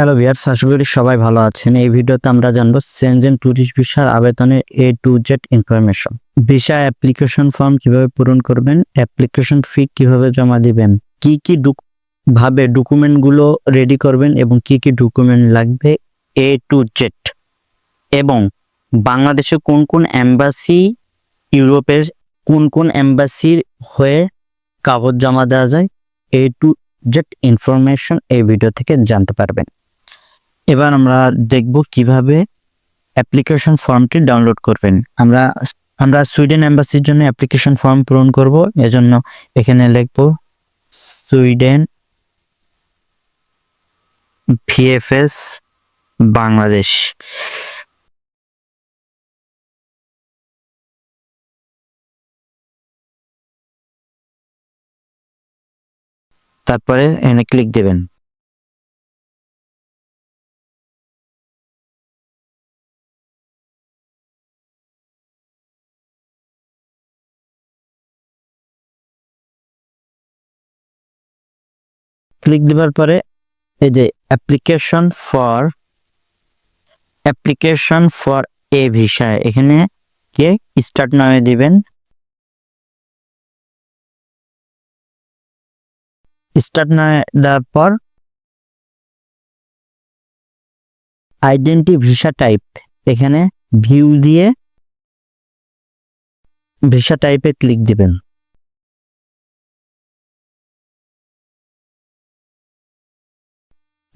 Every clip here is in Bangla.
হ্যালো ভিয়ার্স করি সবাই ভালো আছেন। এই ভিডিওতে আমরা জানব সেনজেন ট্যুরিস্ট ভিসার আবেদনের A to Z information visa application form কীভাবে পূরণ করবেন অ্যাপ্লিকেশন ফি কীভাবে জমা দিবেন, কি কি ভাবে ডকুমেন্টগুলো রেডি করবেন এবং কি কি ডকুমেন্ট লাগবে এ টু জেড এবং বাংলাদেশে কোন কোন এম্বাসি ইউরোপের কোন কোন এম্বাসির হয়ে কাগজ জমা দেওয়া যায় এ টু জেড ইনফরমেশন এই ভিডিও থেকে জানতে পারবেন। এবার আমরা দেখব কীভাবে অ্যাপ্লিকেশন ফর্মটি ডাউনলোড করবেন। আমরা আমরা সুইডেন এম্বাসির জন্য অ্যাপ্লিকেশন ফর্ম পূরণ করব, এজন্য এখানে লিখব সুইডেন ভিএফএস বাংলাদেশ তারপরে এখানে ক্লিক দেবেন। ক্লিক দেওয়ার পরে এই যে application for application for a visa এখানে কে স্টার্ট নামে দিবেন। স্টার্ট নামে দেওয়ার পর আইডেন্টি ভিসা টাইপ এখানে ভিউ দিয়ে ভিসা টাইপে ক্লিক দিবেন।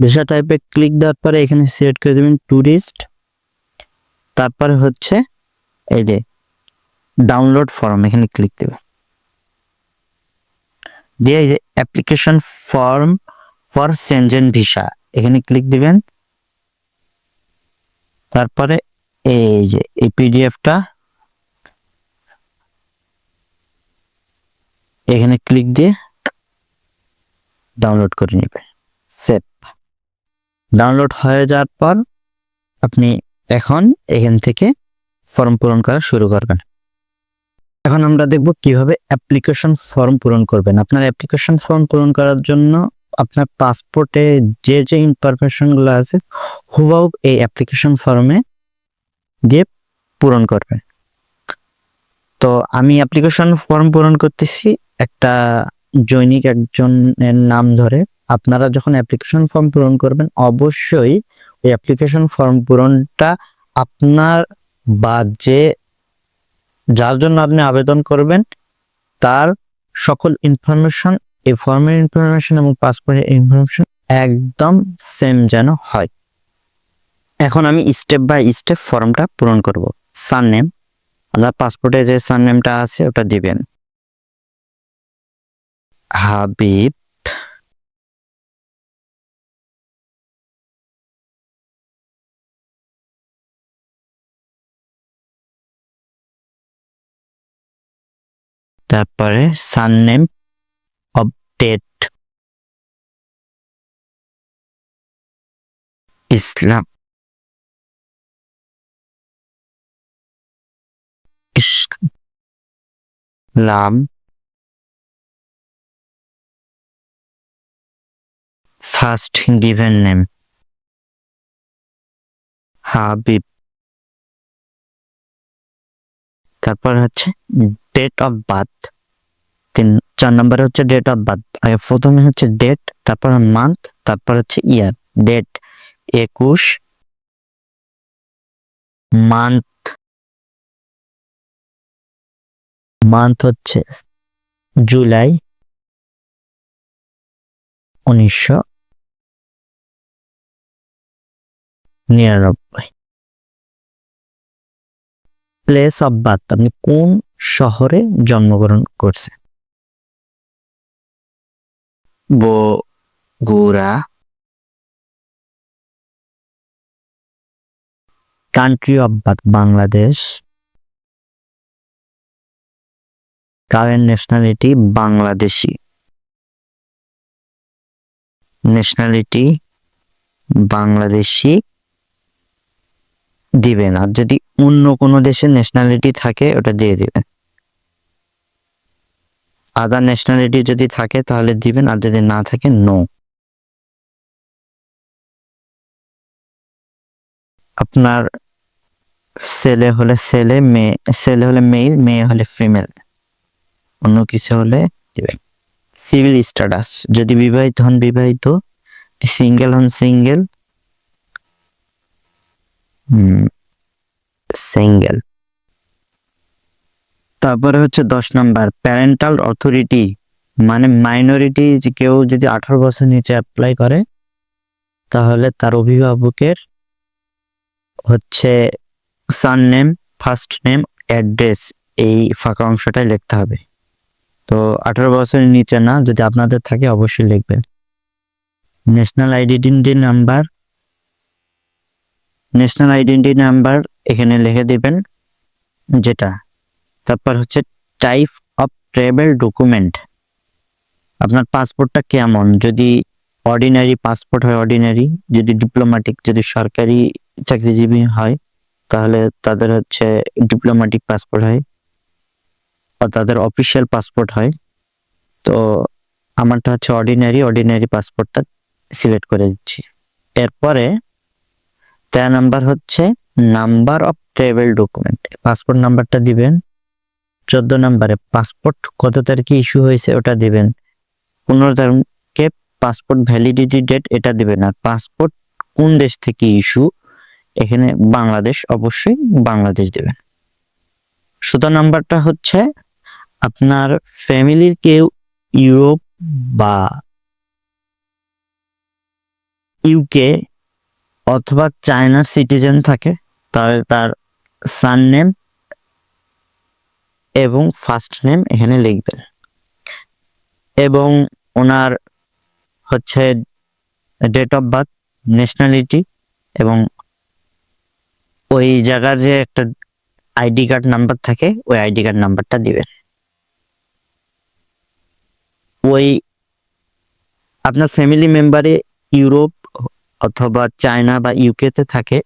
ভিসা টাইপে ক্লিক দেওয়ার পরে এখানে সিলেক্ট করে দেবেন ট্যুরিস্ট তারপরে হচ্ছে এই যে ডাউনলোড ফর্ম এখানে ক্লিক দেবেন। দিয়ে এই যে application form for Schengen visa এখানে ক্লিক দিবেন। তারপরে এই যে এই পিডিএফটা এখানে ক্লিক দিয়ে ডাউনলোড করে নেবেন সেভ ডাউনলোড হয়ে যাওয়ার পর আপনি এখন এখান থেকে ফর্ম পূরণ করা শুরু করবেন। এখন আমরা দেখব কীভাবে অ্যাপ্লিকেশন ফর্ম পূরণ করবেন। আপনার অ্যাপ্লিকেশন ফর্ম পূরণ করার জন্য আপনার পাসপোর্টে যে যে ইনফরমেশনগুলো আছে, হুবাহু এই অ্যাপ্লিকেশন ফর্মে দিয়ে পূরণ করবেন। তো আমি অ্যাপ্লিকেশন ফর্ম পূরণ করতেছি একটা জৈনিক একজনের নাম ধরে। আপনারা যখন অ্যাপ্লিকেশন ফর্ম পূরণ করবেন, অবশ্যই ওই অ্যাপ্লিকেশন ফর্ম পূরণটা আপনার বা যে যার জন্য আপনি আবেদন করবেন, তার সকল ইনফরমেশন এই ফর্মের ইনফরমেশন এবং পাসপোর্টের ইনফরমেশন একদম সেম যেন হয়। এখন আমি স্টেপ বাই স্টেপ ফর্মটা পূরণ করব। সারনেম আপনার পাসপোর্টে যে সারনেমটা আছে, ওটা দিবেন। হাবিব তারপরে surname update Islam. Islam. First given name Habib. তারপর হচ্ছে ডেট অফ বার্থ তিন, চার নম্বরে হচ্ছে ডেট অফ বার্থ আগে প্রথমে হচ্ছে ডেট তারপর মান্থ তারপর হচ্ছে ইয়ার ডেট একুশ মান্থ মান্থ হচ্ছে জুলাই উনিশশো নিরানব্বই। প্লেস অফ বার্থ আপনি কোন শহরে জন্মগ্রহণ করছে। Bogura country of birth Bangladesh current nationality Bangladeshi. Nationality Bangladeshi দিবেন আর যদি অন্য কোনো দেশের ন্যাশনালিটি থাকে, ওটা দিয়ে দিবেন আদার ন্যাশনালিটি যদি থাকে, তাহলে দিবেন, আর যদি না থাকে নো আপনার ছেলে হলে ছেলে, মেয়ে, ছেলে হলে মেল মেয়ে হলে ফিমেল অন্য কিছু হলে দিবেন। সিভিল স্ট্যাটাস যদি বিবাহিত হন, বিবাহিত সিঙ্গেল হন সিঙ্গেল সিঙ্গেল তারপরে হচ্ছে দশ নাম্বার প্যারেন্টাল অথরিটি মানে মাইনরিটি যে কেউ যদি আঠারো বছর নিচে অ্যাপ্লাই করে, তাহলে তার অভিভাবকের হচ্ছে surname first name address এই ফাঁকা অংশটাই লিখতে হবে। তো আঠারো বছরের নিচে না, যদি আপনাদের থাকে অবশ্যই লিখবেন। National identity number national identity number এখানে লিখে দিবেন, যেটা তারপর হচ্ছে টাইপ অফ ট্রাভেল ডকুমেন্ট আপনার পাসপোর্টটা কেমন? যদি অর্ডিনারি পাসপোর্ট হয় অর্ডিনারি যদি ডিপ্লোম্যাটিক যদি সরকারি চাকরিজীবী হয়, তাহলে তাদের হচ্ছে ডিপ্লোম্যাটিক পাসপোর্ট হয়, বা তাদের অফিসিয়াল পাসপোর্ট হয়। তো আমারটা হচ্ছে অর্ডিনারি অর্ডিনারি পাসপোর্টটা সিলেক্ট করে দিচ্ছি। এরপরে তেরো নাম্বার হচ্ছে number of travel document passport নাম্বারটা দিবেন। চোদ্দ নাম্বারে পাসপোর্ট কত তারিখে ইস্যু হয়েছে ওটা দিবেন। পনেরো তারিখে পাসপোর্ট ভ্যালিডিটি ডেট এটা দিবেন। আর পাসপোর্ট কোন দেশ থেকে ইস্যু, এখানে বাংলাদেশ, অবশ্যই বাংলাদেশ দেবেন। সতেরো নাম্বারটা হচ্ছে আপনার ফ্যামিলির কেউ ইউরোপ বা ইউকে অথবা চায়নার সিটিজেন থাকে, তাহলে তার সান নেম এবং ফার্স্ট নেম এখানে লিখবেন। এবং ওনার হচ্ছে ডেট অফ বার্থ ন্যাশনালিটি এবং ওই জায়গার যে একটা আইডি কার্ড নাম্বার থাকে, ওই আইডি কার্ড নাম্বারটা দিবেন। ওই আপনার ফ্যামিলি মেম্বারে ইউরোপ অথবা চায়না বা ইউকেতে থাকে,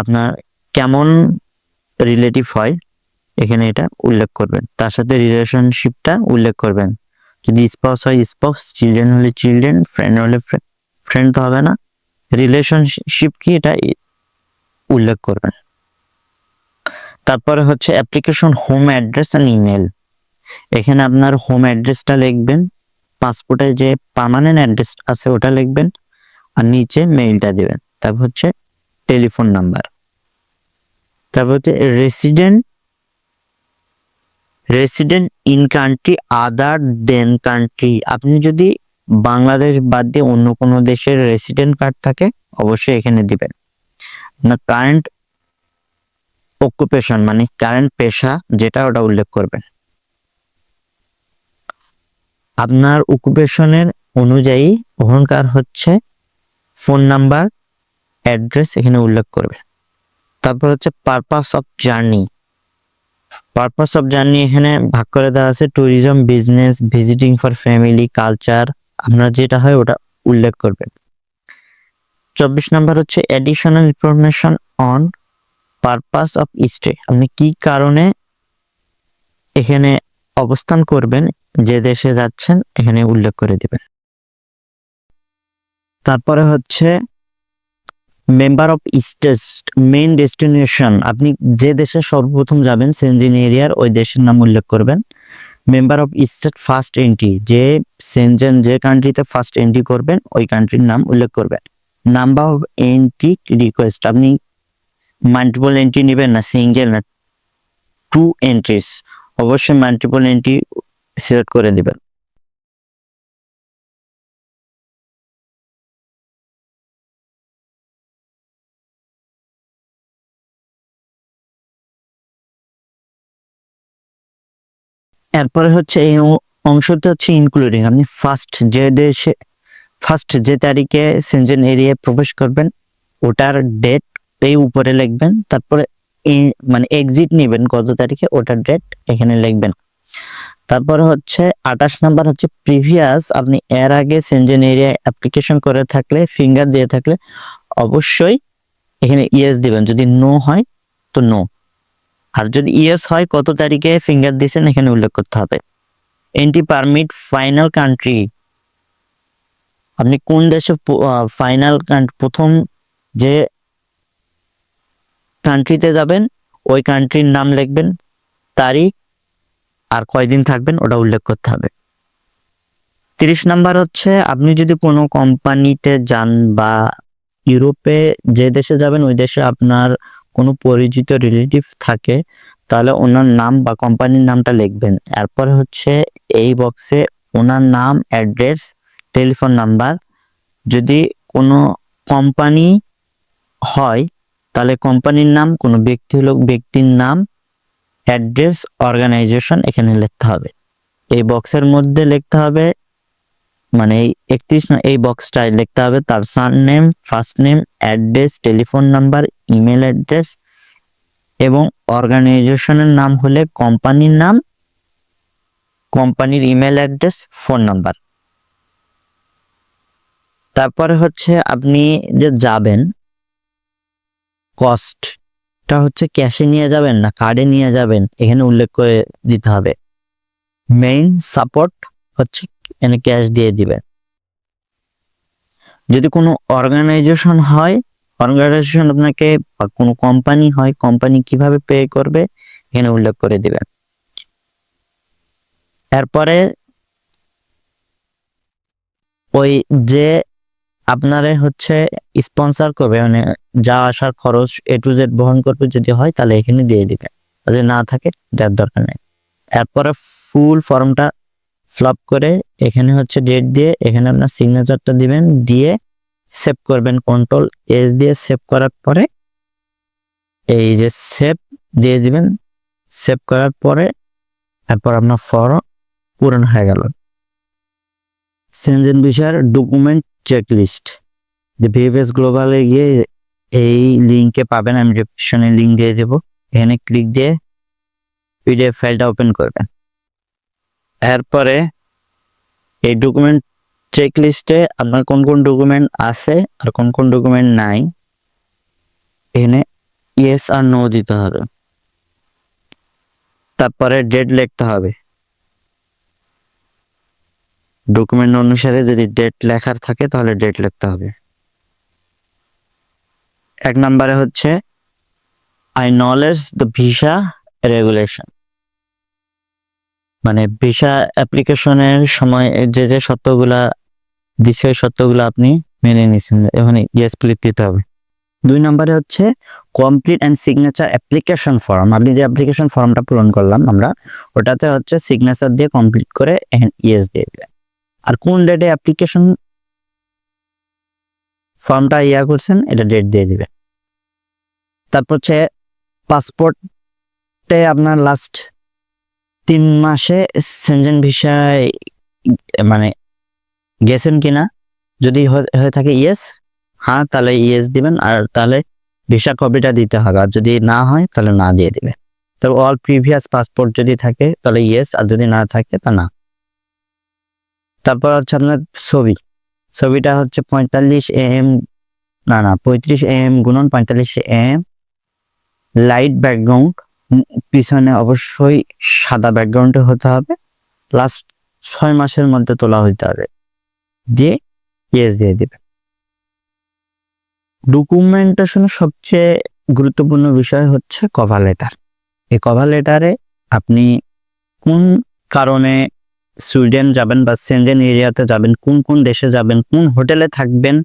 আপনার কেমন রিলেটিভ হয়? এখানে এটা উল্লেখ করবেন। তার সাথে রিলেশনশিপটা উল্লেখ করবেন। যদি স্পাউস হয় স্পাউস চিলড্রেন হলে চিলড্রেন ফ্রেন্ড হলে ফ্রেন্ড তো হবে না। রিলেশনশিপ কি এটা উল্লেখ করবেন। তারপরে হচ্ছে application home address and email এখানে আপনার হোম অ্যাড্রেসটা লিখবেন পাসপোর্টে যে পার্মানেন্ট অ্যাড্রেস আছে ওটা লিখবেন, আর নিচে মেইলটা দিবেন। তারপর হচ্ছে টেলিফোন নাম্বার তারপর হচ্ছে resident resident in country other than country আপনি যদি বাংলাদেশ বাদ দিয়ে অন্য কোনো দেশের রেসিডেন্ট কার্ড থাকে, অবশ্যই এখানে দিবেন। না কারেন্ট অকুপেশন মানে কারেন্ট পেশা যেটা ওটা উল্লেখ করবেন। আপনার অকুপেশনের অনুযায়ী ওখানকার হচ্ছে ফোন নাম্বার অ্যাড্রেস এখানে উল্লেখ করবে তারপর হচ্ছে purpose of journey purpose of journey এখানে ভাগ করে দেওয়া আছে tourism business visiting for family culture আপনার যেটা হয় ওটা উল্লেখ করবেন। চব্বিশ নাম্বার হচ্ছে additional information on purpose of stay আপনি কি কারণে এখানে অবস্থান করবেন, যে দেশে যাচ্ছেন, এখানে উল্লেখ করে দিবেন। তারপরে হচ্ছে member of state main destination আপনি যে দেশে সর্বপ্রথম যাবেন সেনজেন এরিয়ার ওই দেশের নাম উল্লেখ করবেন। Member of state first entry যে সেনজেন যে কান্ট্রিতে ফার্স্ট এন্ট্রি করবেন, ওই কান্ট্রির নাম উল্লেখ করবেন। নাম্বার অফ এন্ট্রি রিকোয়েস্ট আপনি মাল্টিপল এন্ট্রি নেবেন না সিঙ্গেল না টু এন্ট্রিস অবশ্যই মাল্টিপল এন্ট্রি সিলেক্ট করে দিবেন এরপরে হচ্ছে এই অংশটা হচ্ছে ইনক্লুডিং আপনি ফার্স্ট যে দেশে ফার্স্ট যে তারিখে সেনজেন এরিয়ায় প্রবেশ করবেন, ওটার ডেট এই উপরে লিখবেন, তারপরে মানে এক্সিট নেবেন কত তারিখে, ওটার ডেট এখানে লিখবেন। তারপরে হচ্ছে আঠাশ নাম্বার হচ্ছে প্রিভিয়াস আপনি এর আগে সেনজেন এরিয়ায় অ্যাপ্লিকেশন করে থাকলে ফিঙ্গার দিয়ে থাকলে, অবশ্যই এখানে ইয়েস দিবেন। যদি নো হয়, তো নো আর যদি ইয়েস হয়, কত তারিখে ফিঙ্গার দিয়েছেন এখানে উল্লেখ করতে হবে। এন্ট্রি পারমিট ফাইনাল কান্ট্রি আপনি কোন দেশে ফাইনাল প্রথম যে কান্ট্রিতে যাবেন, ওই কান্ট্রির নাম লিখবেন, তারিখ আর কয়দিন থাকবেন, ওটা উল্লেখ করতে হবে। তিরিশ নাম্বার হচ্ছে, আপনি যদি কোনো কোম্পানিতে যান বা ইউরোপে যে দেশে যাবেন, ওই দেশে আপনার কোনো পরিচিত রিলেটিভ থাকে, তাহলে ওনার নাম বা কোম্পানির নামটা লিখবেন। এরপরে হচ্ছে এই বক্সে ওনার নাম অ্যাড্রেস টেলিফোন নাম্বার যদি কোনো কোম্পানি হয়, তাহলে কোম্পানির নাম, কোনো ব্যক্তি হলো, ব্যক্তির নাম অ্যাড্রেস অর্গানাইজেশন এখানে লিখতে হবে। এই বক্সের মধ্যে লিখতে হবে মানে একত্রিশ এই বক্সটায় লিখতে হবে। তার surname first name address telephone number email address এবং অর্গানাইজেশনের নাম হলে কোম্পানির নাম কোম্পানির ইমেল অ্যাড্রেস ফোন নাম্বার তারপরে হচ্ছে আপনি যে যাবেন কস্টটা হচ্ছে ক্যাশে নিয়ে যাবেন না কার্ডে নিয়ে যাবেন? এখানে উল্লেখ করে দিতে হবে। মেইন সাপোর্ট হচ্ছে এখানে ক্যাশ দিয়ে দিবেন। যদি কোনো অর্গানাইজেশন হয় অর্গানাইজেশন আপনাকে বা কোনো কোম্পানি হয় কোম্পানি কীভাবে পে করবে, এখানে উল্লেখ করে দিবেন। এরপরে ওই যে আপনারে হচ্ছে স্পন্সর করবে মানে যা আসার খরচ এ টু জেড বহন করবে যদি হয়, তাহলে এখানে দিয়ে দিবে যদি না থাকে, দেওয়ার দরকার নেই। এরপরে ফুল ফর্মটা ফ্লপ করে এখানে হচ্ছে ডেট দিয়ে এখানে আপনার সিগনেচারটা দিবেন, দিয়ে সেভ করবেন কন্ট্রোল এস দিয়ে সেভ করার পরে এই যে সেভ দিয়ে দিবেন সেভ করার পরে তারপর আপনার ফর্ম পূরণ হয়ে গেল। সেনজেন বিষয়ের ডকুমেন্ট চেকলিস্ট যে ভিএফএস গ্লোবালে গিয়ে এই লিঙ্কে পাবেন, আমি ডিসক্রিপশনে লিঙ্ক দিয়ে দেবো। এখানে ক্লিক দিয়ে পিডিএফ ফাইলটা ওপেন করবেন। এরপরে এই ডকুমেন্ট চেক লিস্টে আপনার কোন কোন ডকুমেন্ট আছে আর কোন কোন ডকুমেন্ট নাই, এখানে ইয়েস আর নো দিতে হবে। তারপরে ডেট লিখতে হবে। ডকুমেন্ট অনুসারে যদি ডেট লেখার থাকে তাহলে ডেট লিখতে হবে। এক নম্বরে হচ্ছে acknowledge the visa regulation মানে ভিসা অ্যাপ্লিকেশনের সময় যে যে সত্যগুলা দিচ্ছে ওই সত্যগুলো আপনি মেনে নিচ্ছেন এখানে ইয়েস ক্লিক দিতে হবে। দুই নম্বরে হচ্ছে complete and signature application form আপনি যে অ্যাপ্লিকেশন ফর্মটা পূরণ করলাম আমরা, ওটাতে হচ্ছে সিগনেচার দিয়ে কমপ্লিট করে ইয়েস দিয়ে দেবেন আর কোন ডেটে অ্যাপ্লিকেশন ফর্মটা ইয়া করছেন, এটা ডেট দিয়ে দিবেন। তারপর হচ্ছে পাসপোর্টে আপনার লাস্ট তিন মাসে সেনজেন ভিসায় মানে গেছেন কিনা? যদি হয়ে থাকে ইয়েস হ্যাঁ তাহলে ইয়েস দিবেন, আর তাহলে ভিসা কপিটা দিতে হবে, আর যদি না হয়, তাহলে না দিয়ে দিবে। তবে অল প্রিভিয়াস পাসপোর্ট যদি থাকে, তাহলে ইয়েস, আর যদি না থাকে, তা না। তারপর হচ্ছে আপনার ছবি। ছবিটা হচ্ছে পঁয়তাল্লিশ এম না না, পঁয়ত্রিশ এম গুণন পঁয়তাল্লিশ এম লাইট ব্যাকগ্রাউন্ড। পিছনে অবশ্যই সাদা ব্যাকগ্রাউন্ডে হতে হবে। লাস্ট ছয় মাসের মধ্যে তোলা হইতে হবে। দিয়ে ইয়েস দিয়ে দিবে। ডকুমেন্টেশনের সবচেয়ে গুরুত্বপূর্ণ বিষয় হচ্ছে কভার লেটার এই কভার লেটারে আপনি কোন কারণে সুইডেন যাবেন বা সেনজেন এরিয়াতে যাবেন, কোন কোন দেশে যাবেন, কোন হোটেলে থাকবেন,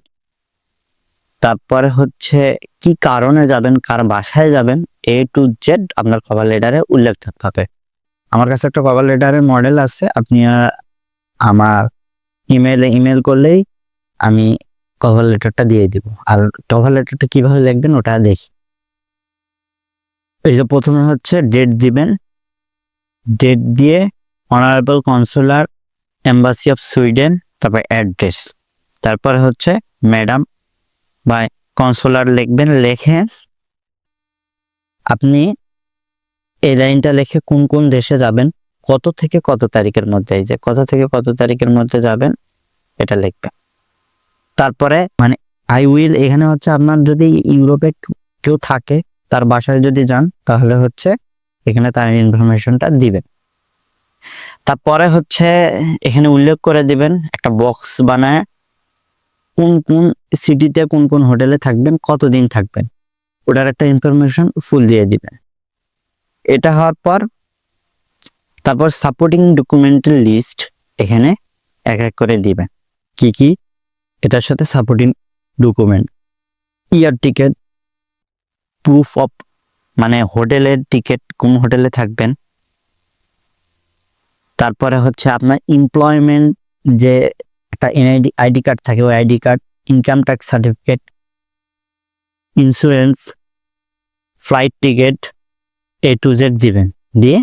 তারপরে হচ্ছে কি কারণে যাবেন, কার বাসায় যাবেন এ টু জেড আপনার কভার লেটারে উল্লেখ থাকতে হবে। আমার কাছে একটা কভার লেটারের মডেল আছে, আপনি আমার ইমেলে ইমেল করলেই আমি কভার লেটারটা দিয়ে দিব। আর কভার লেটারটা কীভাবে লিখবেন ওটা দেখি। এই যে প্রথমে হচ্ছে ডেট দিবেন। ডেট দিয়ে honourable consular embassy of Sweden তারপর অ্যাড্রেস তারপর হচ্ছে ম্যাডাম বা কনসুলার লিখবেন, লেখে আপনি এই লাইনটা লিখে কোন কোন দেশে যাবেন, কত থেকে কত তারিখের মধ্যে, এই যে কত থেকে কত তারিখের মধ্যে যাবেন, এটা লিখবেন। তারপরে মানে আই উইল এখানে হচ্ছে আপনার যদি ইউরোপে কেউ থাকে, তার বাসায় যদি যান, তাহলে হচ্ছে এখানে তার ইনফরমেশনটা দিবেন। তারপরে হচ্ছে এখানে উল্লেখ করে দিবেন একটা বক্স বানায় কোন কোন সিটিতে কোন কোন হোটেলে থাকবেন, কতদিন থাকবেন। ওটার একটা ইনফরমেশন ফুল দিয়ে দিবেন এটা হওয়ার পর, তারপর সাপোর্টিং ডকুমেন্টের লিস্ট এখানে এক এক করে দিবেন কি কি? এটার সাথে supporting document air ticket proof of মানে হোটেলের টিকিট কোন হোটেলে থাকবেন। তারপরে হচ্ছে আপনার এমপ্লয়মেন্ট যে একটা এনআইডি আইডি কার্ড থাকে, ওই ID card income tax certificate insurance flight ticket A to Z দিবেন। দিয়ে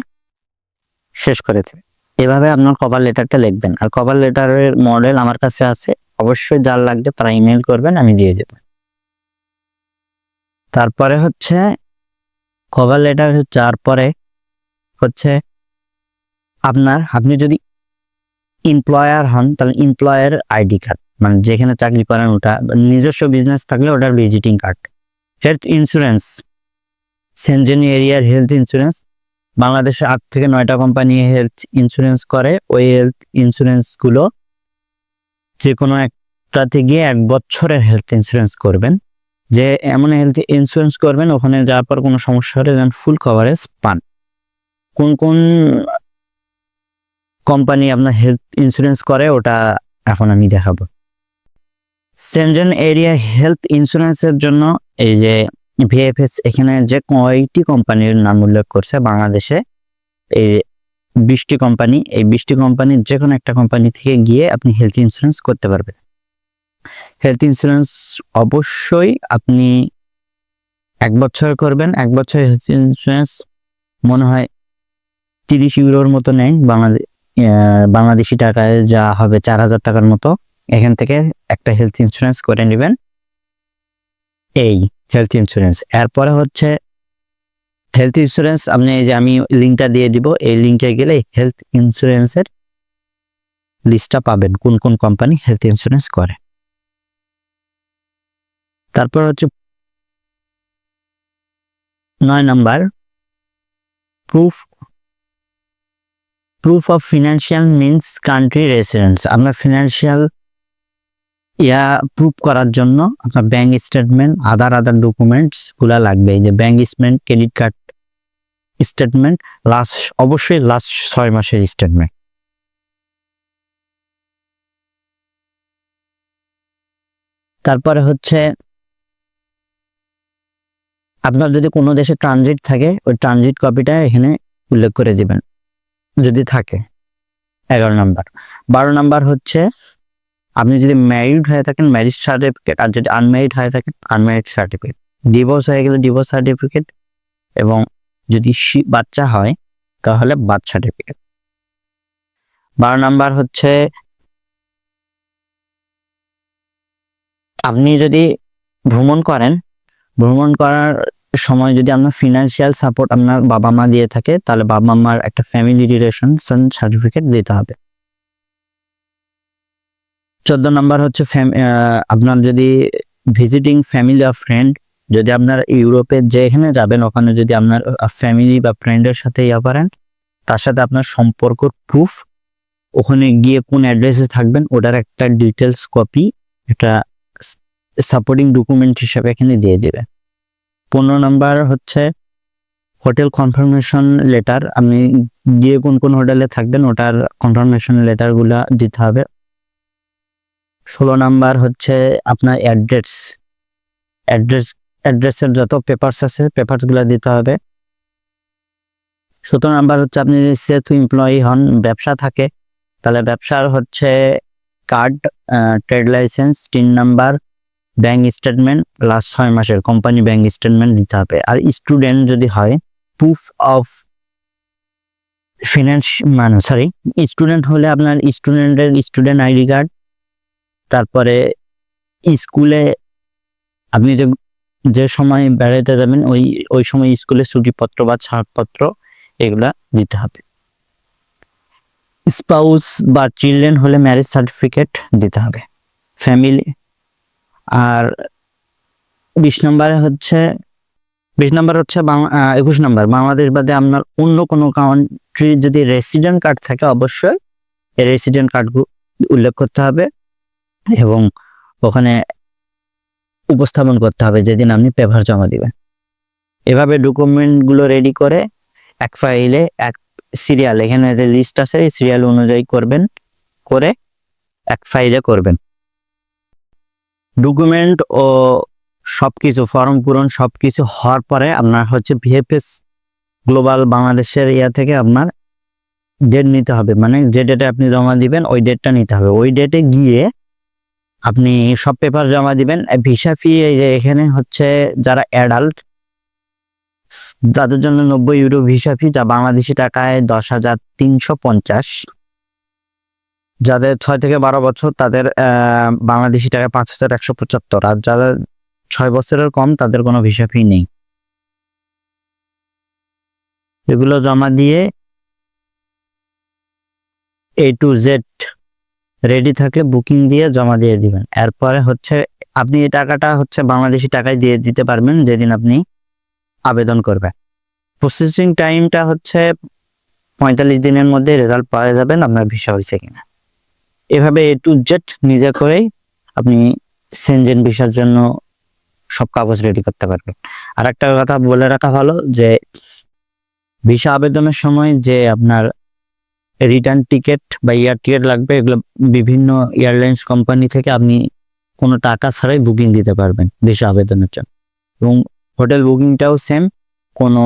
শেষ করে দেবেন। এভাবে আপনার কভার লেটারটা লিখবেন। আর কভার লেটারের মডেল আমার কাছে আছে। অবশ্যই যার লাগবে তারা ইমেল করবেন, আমি দিয়ে দেব। তারপরে হচ্ছে কভার লেটার যাওয়ার পরে হচ্ছে আপনার, আপনি যদি এমপ্লয়ার হন, তাহলে এমপ্লয়ার আইডি কার্ড মানে যেখানে চাকরি করেন ওটা, নিজস্ব বিজনেস থাকলে ওটার ভিজিটিং কার্ড হেলথ ইন্স্যুরেন্স সেনজেনি এরিয়ার হেলথ ইন্স্যুরেন্স বাংলাদেশে আট থেকে নয়টা কোম্পানি হেলথ ইন্স্যুরেন্স করে। ওই হেলথ ইন্স্যুরেন্সগুলো যে কোনো একটাতে গিয়ে এক বছরের হেলথ ইন্স্যুরেন্স করবেন। যে এমন হেলথ ইন্স্যুরেন্স করবেন, ওখানে যাওয়ার পর কোনো সমস্যা হলে যেন ফুল কভারেজ পান। কোন কোন কোম্পানি আপনার হেলথ ইন্স্যুরেন্স করে, ওটা এখন আমি দেখাবো। সেনজেন এরিয়া হেলথ ইন্স্যুরেন্সের জন্য এই যে ভিএফএস এখানে যে কয়টি কোম্পানির নাম উল্লেখ করছে বাংলাদেশে, এই বিশটি কোম্পানি এই বিশটি কোম্পানির যে কোনো একটা কোম্পানি থেকে গিয়ে আপনি হেলথ ইন্স্যুরেন্স করতে পারবেন। হেলথ ইন্স্যুরেন্স অবশ্যই আপনি এক বছর করবেন, এক বছর হেলথ ইন্স্যুরেন্স মনে হয় তিরিশ ইউরোর মতো নেয় বাংলাদেশ বাংলাদেশি টাকায় যা হবে চার হাজার টাকার মতো, এখান থেকে একটা হেলথ ইন্স্যুরেন্স করে নেবেন। এই হেলথ ইন্স্যুরেন্স এরপরে হচ্ছে হেলথ ইন্স্যুরেন্স আপনি এই যে আমি লিঙ্কটা দিয়ে দিব, এই লিঙ্কে গেলে হেলথ ইন্স্যুরেন্সের লিস্টটা পাবেন, কোন কোন কোম্পানি হেলথ ইন্স্যুরেন্স করে। তারপর হচ্ছে নয় number proof proof of financial means country residence আপনার ফিনান্সিয়াল ইয়া প্রুফ করার জন্য আপনার ব্যাংক স্টেটমেন্ট আদার আদার ডকুমেন্টসগুলা লাগবে। যে bank statement credit card statement last অবশ্যই লাস্ট ছয় মাসের স্টেটমেন্ট তারপরে হচ্ছে, আপনার যদি কোনো দেশে ট্রানজিট থাকে, ওই ট্রানজিট কপিটা এখানে উল্লেখ করে দিবেন। যদি থাকে, এগারো নাম্বার। বারো নাম্বার হচ্ছে আপনি যদি ম্যারিড হয়ে থাকেন ম্যারিজ সার্টিফিকেট আর যদি আনম্যারিড হয়ে থাকেন আনম্যারিড সার্টিফিকেট ডিভোর্স হয়ে গেলে ডিভোর্স সার্টিফিকেট এবং যদি বাচ্চা হয়, তাহলে বার্থ সার্টিফিকেট বারো নাম্বার হচ্ছে, আপনি যদি ভ্রমণ করেন, ভ্রমণ করার সময় যদি আপনার ফিনান্সিয়াল সাপোর্ট আপনার বাবা মা দিয়ে থাকে, তাহলে বাবা মার একটা ফ্যামিলি রিলেশন সার্টিফিকেট দিতে হবে। চোদ্দ নাম্বার হচ্ছে আপনার যদি ভিজিটিং ফ্যামিলি অফ ফ্রেন্ড যদি আপনার ইউরোপে যেখানে যাবেন, ওখানে যদি আপনার ফ্যামিলি বা ফ্রেন্ডের সাথে ইয়া করেন, তার সাথে আপনার সম্পর্ক প্রুফ ওখানে গিয়ে কোন অ্যাড্রেসে থাকবেন, ওটার একটা ডিটেলস কপি একটা সাপোর্টিং ডকুমেন্ট হিসাবে এখানে দিয়ে দেবে পনেরো নাম্বার হচ্ছে হোটেল কনফার্মেশন লেটার আপনি গিয়ে কোন কোন হোটেলে থাকবেন, ওটার কনফার্মেশন লেটারগুলো দিতে হবে। ষোলো নাম্বার হচ্ছে আপনার অ্যাড্রেস। অ্যাড্রেস, অ্যাড্রেসের যত পেপারস আছে পেপারসগুলো দিতে হবে। সতেরো নাম্বার হচ্ছে আপনি যদি এমপ্লয়ি হন, ব্যবসা থাকে, তাহলে ব্যবসার হচ্ছে কার্ড ট্রেড লাইসেন্স তিন নাম্বার ব্যাংক স্টেটমেন্ট লাস্ট ছয় মাসের কোম্পানি ব্যাংক স্টেটমেন্ট দিতে হবে। আর স্টুডেন্ট যদি হয় প্রুফ অফ ফিনান্স মানে সরি স্টুডেন্ট হলে আপনার স্টুডেন্টের স্টুডেন্ট আইডি কার্ড তারপরে স্কুলে আপনি যে যে সময় বেড়াতে যাবেন, ওই ওই সময় স্কুলে ছুটিপত্র বা ছাড়পত্র এগুলা দিতে হবে। স্পাউস বা চিলড্রেন হলে ম্যারেজ সার্টিফিকেট দিতে হবে। ফ্যামিলি। আর বিশ নম্বরে হচ্ছে, বিশ নম্বর হচ্ছে একুশ নম্বর। বাংলাদেশ বাদে আপনার অন্য কোনো কান্ট্রি যদি রেসিডেন্ট কার্ড থাকে, অবশ্যই এই রেসিডেন্ট কার্ড উল্লেখ করতে হবে। এবং ওখানে উপস্থাপন করতে হবে যেদিন আপনি পেপার জমা দিবেন। এভাবে ডকুমেন্টগুলো রেডি করে এক ফাইলে এক সিরিয়াল এখানে যে লিস্ট আছে, এই সিরিয়াল অনুযায়ী করবেন, করে এক ফাইলে করবেন। ডকুমেন্ট ও সবকিছু ফর্ম পূরণ সবকিছু হওয়ার পরে আপনার হচ্ছে ভিএফএস গ্লোবাল বাংলাদেশের ইয়া থেকে আপনার ডেট নিতে হবে। মানে যে ডেটে আপনি জমা দিবেন, ওই ডেটটা নিতে হবে। ওই ডেটে গিয়ে আপনি সব পেপার জমা দিবেন। ভিসা ফি এই যে এখানে হচ্ছে যারা অ্যাডাল্ট যাদের জন্য নব্বই ইউরো ভিসা ফি যা বাংলাদেশি টাকায় দশ হাজার তিনশো পঞ্চাশ। যাদের ছয় থেকে বারো বছর, তাদের বাংলাদেশি টাকায় পাঁচ হাজার একশো পঁচাত্তর। আর যাদের ছয় বছরের কম, তাদের কোনো ভিসা ফি নেই। এগুলো জমা দিয়ে এ টু জেড রেডি থাকলে বুকিং দিয়ে জমা দিয়ে দিবেন। এরপরে হচ্ছে, আপনি এই টাকাটা হচ্ছে বাংলাদেশি টাকায় দিয়ে দিতে পারবেন, যেদিন আপনি আবেদন করবেন। প্রসেসিং টাইমটা হচ্ছে পঁয়তাল্লিশ দিনের মধ্যে রেজাল্ট পাওয়া যাবেন, আপনার ভিসা হয়েছে কিনা। এভাবে এ টু জেড নিজে করেই আপনি সেনজেন ভিসার জন্য সব কাগজ রেডি করতে পারবেন। আর একটা কথা বলে রাখা ভালো যে ভিসা আবেদনের সময় যে আপনার রিটার্ন টিকিট বা এয়ার টিকিট লাগবে, এগুলো বিভিন্ন এয়ারলাইন্স কোম্পানি থেকে আপনি কোনো টাকা ছাড়াই বুকিং দিতে পারবেন ভিসা আবেদনের জন্য। এবং হোটেল বুকিংটাও সেম কোনো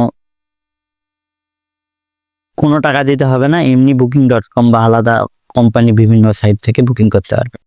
কোনো টাকা দিতে হবে না, এমনি বুকিং ডট কম বা আলাদা কোম্পানি বিভিন্ন সাইট থেকে বুকিং করতে পারবেন।